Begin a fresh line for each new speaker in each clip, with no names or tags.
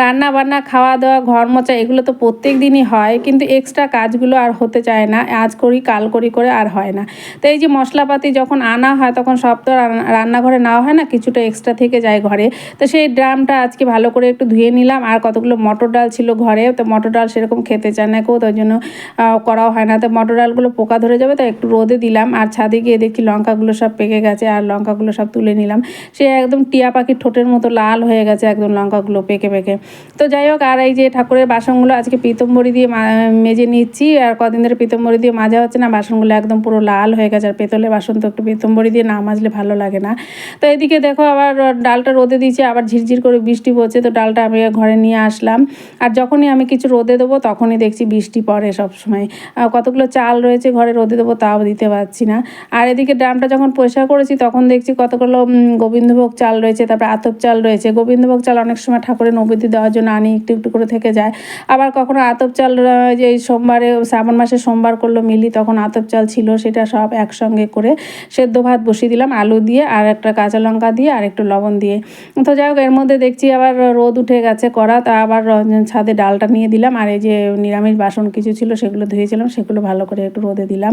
রান্না বান্না খাওয়া দাওয়া ঘর মোচা এগুলো তো প্রত্যেক দিনই হয়, কিন্তু এক্সট্রা কাজগুলো আর হতে চায় না, আজ করি, কাল করি করে আর হয় না। তো এই যে মশলাপাতি যখন আনা হয়, তখন সব তো রান্না- রান্নাঘরে নেওয়া হয় না, কিছুটা এক্সট্রা থেকে যায় ঘরে। তো সেই ড্রামটা আজকে ভালো করে একটু ধুয়ে নিলাম, আর কতগুলো মটর ডাল ছিল ঘরে, তো মটর ডাল সেরকম খেতে চায় না কেউ তার জন্য করাও হয় না। তো মটর ডালগুলো পোকা ধরে যাবে তো একটু রোদে দিলাম, আর ছাদে গিয়ে দেখি লঙ্কাগুলো সব পেকে গেছে, আর লঙ্কাগুলো সব তুলে নিলাম। সে একদম টিয়া পাখির ঠোঁটের মতো লাল হয়ে গেছে, একদম লঙ্কাগুলো পেকে পেকে। তো যাই হোক আর এই যে ঠাকুরের বাসনগুলো আজকে পিতম্বরি দিয়ে মেজে নিচ্ছি আর কদিন ধরে পিতম্বরি দিয়ে মাজা হচ্ছে না বাসনগুলো একদম পুরো লাল হয়ে গেছে আর পেতলের বাসন তো একটু পিতম্বরি দিয়ে না মাজলে ভালো লাগে না। তো এদিকে দেখো আবার ডালটা রোদে দিয়েছি আবার ঝিরঝির করে বৃষ্টি পড়ছে তো ডালটা আমি ঘরে নিয়ে আসলাম। আর যখনই আমি কিছু রোদে দেবো তখনই দেখছি বৃষ্টি পড়ে সবসময়। আহ, কতগুলো চাল রয়েছে ঘরে রোদে দেবো তাও দিতে পারছি না। আর এদিকে ড্রামটা যখন পয়সা করেছি তখন দেখছি কতগুলো গোবিন্দভোগ চাল রয়েছে তারপরে আতপ চাল রয়েছে। গোবিন্দভোগ চাল অনেক সময় ঠাকুরের নবদ্বী দেওয়ার জন্য আনি, একটু একটু করে থেকে যায়। আবার কখনো আতপ চাল যে সোমবারে, শ্রাবণ মাসে সোমবার করল মিলি, তখন আতপ চাল ছিল, সেটা সব একসঙ্গে করে সেদ্ধ ভাত বসিয়ে দিলাম, আলু দিয়ে আর একটা কাঁচা লঙ্কা দিয়ে আর একটু লবণ দিয়ে। তো যাই হোক, এর মধ্যে দেখছি আবার রোদ উঠে গেছে করা তা আবার ছাদে ডালটা নিয়ে দিলাম, আর এই যে নিরামিষ বাসন কিছু ছিল সেগুলো ধুয়েছিলাম, সেগুলো ভালো করে একটু রোদে দিলাম।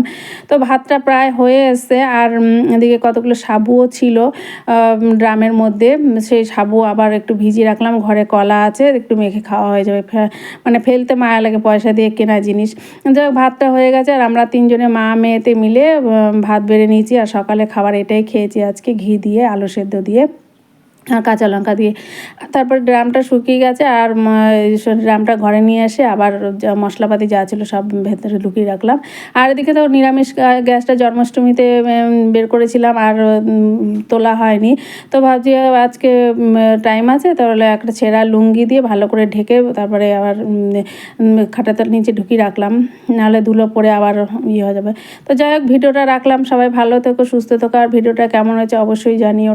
তো ভাতটা প্রায় হয়ে এসছে, আর এদিকে কতগুলো সাবুও ছিল ড্রামের মধ্যে, সেই সাবু আবার একটু ভিজিয়ে রাখলাম, ঘরে কলা আছে, একটু মেখে খাওয়া হয়ে যাবে। মানে ফেলতে মায়া লাগে পয়সা দিয়ে কেনা জিনিস। যাই হোক, ভাতটা হয়ে গেছে আর আমরা তিনজনে মা, মেয়েতে মিলে ভাত বেড়ে নিয়েছি। আর সকালে খাবার এটাই খেয়েছি আজকে, ঘি দিয়ে, আলু সেদ্ধ দিয়ে। আর কাঁচা লঙ্কা দিয়ে। তারপর ড্রামটা শুকিয়ে গেছে আর ড্রামটা ঘরে নিয়ে এসে আবার মশলাপাতি যা ছিল সব ভেতরে লুকিয়ে রাখলাম। আর এদিকে তো নিরামিষ গ্যাসটা জন্মাষ্টমীতে বের করেছিলাম আর তোলা হয়নি। তো ভাবছি আজকে টাইম আছে, তাহলে একটা ছেঁড়া লুঙ্গি দিয়ে ভালো করে ঢেকে তারপরে আবার খাটাতার নিচে ঢুকিয়ে রাখলাম। নাহলে ধুলো পরে আবার ইয়ে হয়ে যাবে। তো যাই হোক, ভিডিওটা রাখলাম। সবাই ভালো থেকো, সুস্থ থেকো। আর ভিডিওটা কেমন হয়েছে অবশ্যই জানিও।